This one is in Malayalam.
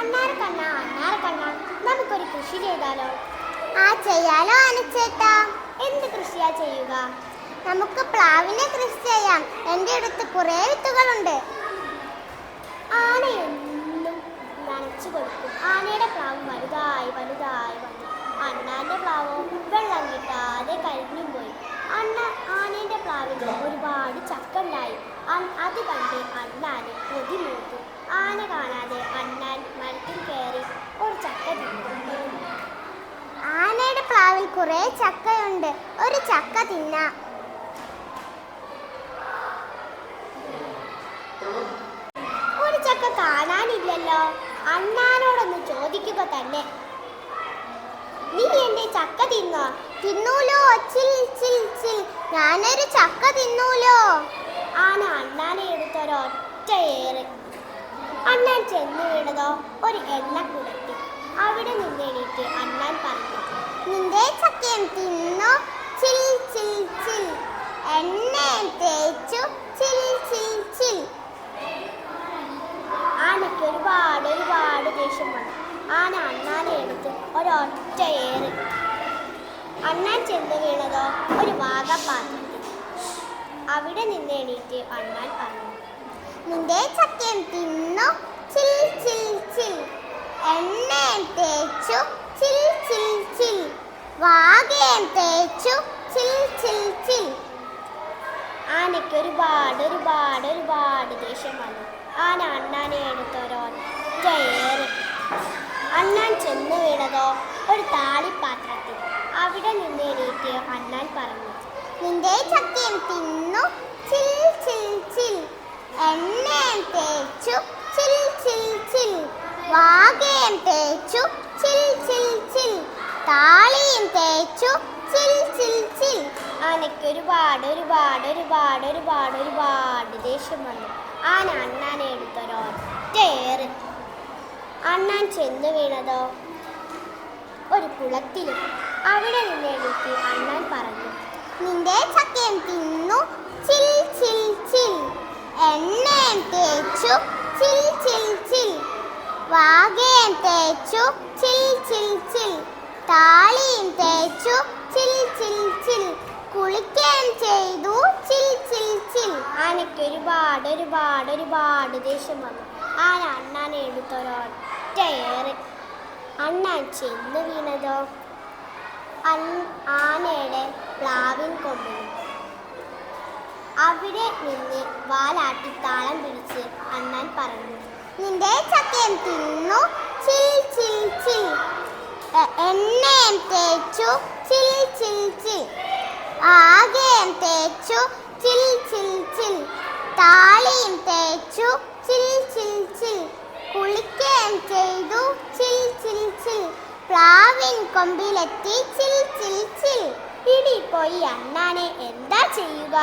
അണ്ണാറ് കണ്ണ അണ്ണാറ് കണ്ണ. നമുക്കൊരു കൃഷി ചെയ്താലോ? ആ ചെയ്യാലോ അനുച്ചേട്ടാ. എന്ത് കൃഷിയാ ചെയ്യുക? നമുക്ക് പ്ലാവിനെ കൃഷി ചെയ്യാം. എന്റെ അടുത്ത് കുറേ വിത്തുകളുണ്ട്. ആന എന്നും നനച്ചു കൊടുക്കും. ആനയുടെ പ്ലാവ് വലുതായി വലുതായി വന്നു. അണ്ണാന്റെ പ്ലാവോ? വെള്ളം കിട്ടാതെ കഴിഞ്ഞും പോയി. അണ്ണ ആനയുടെ പ്ലാവിൽ ഒരുപാട് ചക്ക ഉണ്ടായി. അ- അത് കണ്ട് അണ്ണാന് കൊതി മൂത്തു ആന കാണാതെ അണ്ണാൻ മരത്തിൽ കയറി ഒരു ചക്ക തിന്നു. ആനയുടെ പ്ലാവിൽ കുറെ ചക്കയുണ്ട്. ഒരു ചക്ക തിന്നാം. ഒരു ചക്ക കാണാനില്ലല്ലോ. അണ്ണാനോടൊന്ന് ചോദിക്കുക തന്നെ. നീ എന്റെ ചക്ക തിന്നോ? തിന്നൂലോ. ചിൽ ചിൽ ചിൽ. ഞാനൊരു ചക്ക തിന്നൂലോ? ആന അണ്ണാനെ എടുത്തൊരൊറ്റ ഏറ്. അണ്ണാൻ ചെന്നു വീണതോ? ഒരു എണ്ണ കുടത്തി. അവിടെ നിന്ന് എണീറ്റ് അണ്ണാൻ പറഞ്ഞു നിന്റെ ചക്കയും തിന്നു? ചിൽ ചിൽ ചിൽ. എണ്ണയും തേച്ചു. ചിൽ ചിൽ ചിൽ. ആനയ്ക്ക് ഒരുപാട് ഒരുപാട് ദേഷ്യം വന്നു ആന അണ്ണാനെ എടുത്ത് ഒരൊറ്റ ഏറ്. അണ്ണാൻ ചെന്ന് വീണതോ? ഒരു വാഗപ്പാത്രത്തിൽ അവിടെ നിന്ന് എണീറ്റ് അണ്ണാൻ പറഞ്ഞു നിന്റെ ചക്കയും തിന്നു? ചിൽ ചിൽ ചിൽ. എണ്ണയും തേച്ചു ചിൽ ചിൽ ചിൽ. വാകയും തേച്ചു ചിൽ ചിൽ ചിൽ. ആനയ്ക്ക് ഒരുപാട് ഒരുപാട് ഒരുപാട് ദേഷ്യം വന്നു. ആന അണ്ണാനെ എടുത്തോരോ ഏറ് അണ്ണാൻ ചെന്ന് വീണതോ? ഒരു താളിപ്പാത്രത്തിൽ. അവിടെ നിന്ന് എണീറ്റ് അണ്ണാൻ പറഞ്ഞു നിന്റെ ചക്കയും തിന്നു. ചിൽ ചിൽ ചിൽ. എണ്ണയും തേച്ചു. ചിൽ ചിൽ ചിൽ. വാകയും തേച്ചു. ചിൽ ചിൽ ചിൽ. താളിയും തേച്ചു. ചിൽ ചിൽ ചിൽ. ആനയ്ക്ക് ഒരുപാട് ഒരുപാട് ഒരുപാട് ഒരുപാട് ഒരുപാട് ദേഷ്യം വന്നു. ആന അണ്ണാനെ എടുത്തൊരൊറ്റ ഏറ്. അണ്ണാൻ ചെന്ന് വീണതോ? ഒരു കുളത്തിലും. അവിടെ നിന്ന് എണീറ്റ് അണ്ണാൻ പറഞ്ഞു നിന്റെ ചക്കയും തിന്നു. ചിൽ ചിൽ ചിൽ. എണ്ണയും തേച്ചു. ചിൽ ചിൽ ചിൽ. വാകയും തേച്ചു. ചിൽ ചിൽ ചിൽ. താളിയും തേച്ചു. ചിൽ ചിൽ ചിൽ. കുളിക്കുകയും ചെയ്തു. ചിൽ ചിൽ ചിൽ. ആനയ്ക്ക് ഒരുപാട് ഒരുപാട് ഒരുപാട് ദേഷ്യം വന്നു. ആന അണ്ണാനെ എടുത്തൊരൊറ്റ ഏറ് അണ്ണാൻ ചെന്ന് വീണതോ? അൻ- പ്ലാവിൻ അവിടെ നിന്ന് വാലാട്ടി താളം പിടിച്ച് അണ്ണൻ പറഞ്ഞു നിന്റെ ചക്കയും തിന്നു. ചിൽ ചിൽ ചിൽ. എണ്ണയും തേച്ചു. ചിൽ ചിൽ ചിൽ. ആകെയും തേച്ചു. ചിൽ ചിൽ ചിൽ. താളിയും തേച്ചു. ചിൽ ചിൽ ചിൽ. കുളിക്കുകയും ചെയ്തു. ചിൽ ചിൽ ചിൽ. പ്ലാവിൻ കൊമ്പിലെത്തി. ചിൽ ചിൽ ചിൽ. ഇടി ഈ അണ്ണാനെ എന്താ ചെയ്യുക?